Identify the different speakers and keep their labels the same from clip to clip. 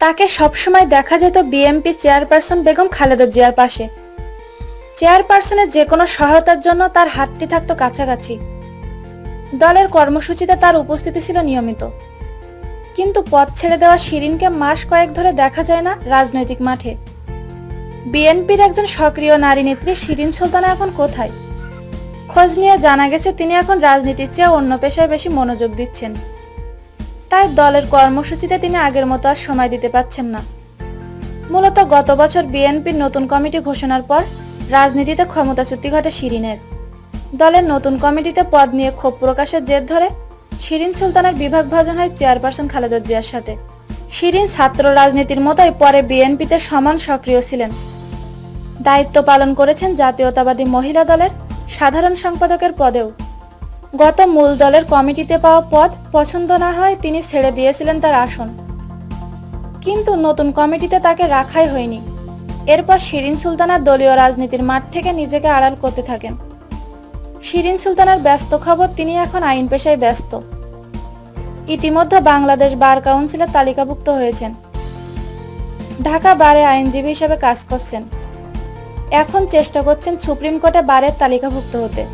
Speaker 1: তাকে সবসময় দেখা যেত বিএমপি চেয়ারপারসন বেগম খালেদা জিয়ার পাশে। চেয়ারপারসনের যে কোনো সহায়তার জন্য তার হাতটি থাকতো কাছাকাছি। দলের কর্মসূচিতে তার উপস্থিতি ছিল নিয়মিত। কিন্তু পথ ছেড়ে দেওয়া শিরিনকে মাস কয়েক ধরে দেখা যায় না রাজনৈতিক মাঠে। বিএনপির একজন সক্রিয় নারী নেত্রী শিরিন সুলতানা এখন কোথায়? খোঁজ নিয়ে জানা গেছে তিনি এখন রাজনীতির চেয়ে অন্য পেশায় বেশি মনোযোগ দিচ্ছেন। তাই দলের কর্মসূচিতে তিনি আগের মতো আর সময় দিতে পারছেন না। মূলত গত বছর বিএনপির নতুন কমিটি ঘোষণার পর রাজনীতিতে ক্ষমতাচ্যুতি ঘটে শিরিনের। দলের নতুন কমিটিতে পদ নিয়ে ক্ষোভ প্রকাশের জের ধরে শিরিন সুলতানের বিভাগ ভাজন হয় চেয়ারপারসন খালেদা জিয়ার সাথে। শিরিন ছাত্র রাজনীতির মতোই পরে বিএনপিতে সমান সক্রিয় ছিলেন। দায়িত্ব পালন করেছেন জাতীয়তাবাদী মহিলা দলের সাধারণ সম্পাদকের পদেও। গত মূল দলের কমিটিতে পাওয়া পদ পছন্দ না হয় তিনি ছেড়ে দিয়েছিলেন তার আসন। কিন্তু নতুন কমিটিতে তাকে রাখাই হয়নি। এরপর শিরিন সুলতানার দলীয় রাজনীতির মাঠ থেকে নিজেকে আড়াল করতে থাকেন। শিরিন সুলতানার ব্যস্ত খবর, তিনি এখন আইন পেশায় ব্যস্ত। ইতিমধ্যে বাংলাদেশ বার কাউন্সিলে তালিকাভুক্ত হয়েছেন। ঢাকা বারে আইনজীবী হিসেবে কাজ করছেন। এখন চেষ্টা করছেন সুপ্রিম কোর্টে বারের তালিকাভুক্ত হতে।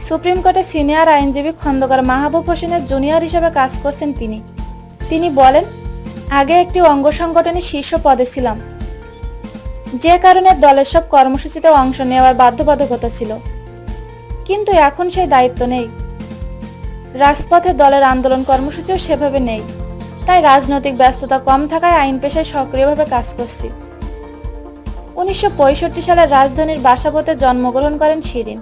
Speaker 1: সুপ্রিম কোর্টে সিনিয়র আইনজীবী খন্দকার মাহবুব হোসেনের জুনিয়র হিসেবে কাজ করছেন তিনি। তিনি বলেন, আগে একটি অঙ্গ সংগঠনের শীর্ষ পদে ছিলাম। যে কারণে দলের সব কর্মসূচিতে অংশ নেওয়ার বাধ্যবাধকতা ছিল। কিন্তু এখন সেই দায়িত্ব নেই। রাজপথে দলের আন্দোলন কর্মসূচিও সেভাবে নেই। তাই রাজনৈতিক ব্যস্ততা কম থাকায় আইন পেশায় সক্রিয়ভাবে কাজ করছি। উনিশশো সালে রাজধানীর বাসাবোতে জন্মগ্রহণ করেন শিরিন।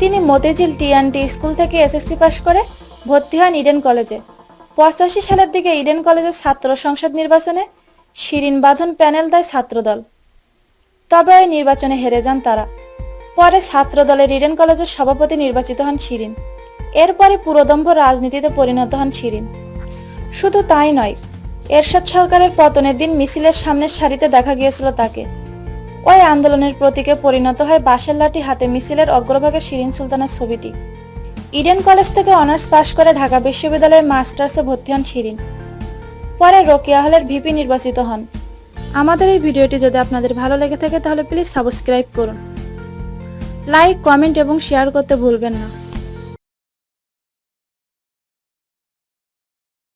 Speaker 1: তিনি মতিঝিল টিএনটি স্কুল থেকে এসএসসি পাশ করে ভর্তি হন ইডেন কলেজে। পঁচাশি সালের দিকে ইডেন কলেজের ছাত্র সংসদ নির্বাচনে শিরিন বাঁধন প্যানেল দেয় ছাত্রদল। তবে ওই নির্বাচনে হেরে যান তারা। পরে ছাত্র দলের ইডেন কলেজের সভাপতি নির্বাচিত হন শিরিন। এরপরে পুরোদম্ভ রাজনীতিতে পরিণত হন শিরিন। শুধু তাই নয়, এরশাদ সরকারের পতনের দিন মিছিলের সামনের সারিতে দেখা গিয়েছিল তাকে। ওই আন্দোলনের প্রতীকে পরিণত হয় বাঁশের লাঠি হাতে মিছিলের অগ্রভাগে শিরিন সুলতানের ছবিটি। ইডেন কলেজ থেকে অনার্স পাশ করে ঢাকা বিশ্ববিদ্যালয়ের মাস্টার্সে ভর্তি হন শিরিন। পরে রোকিয়া হলের ভিপি নির্বাচিত হন। আমাদের এই ভিডিওটি যদি আপনাদের ভালো লেগে থাকে তাহলে প্লিজ সাবস্ক্রাইব করুন। লাইক, কমেন্ট এবং শেয়ার করতে ভুলবেন না।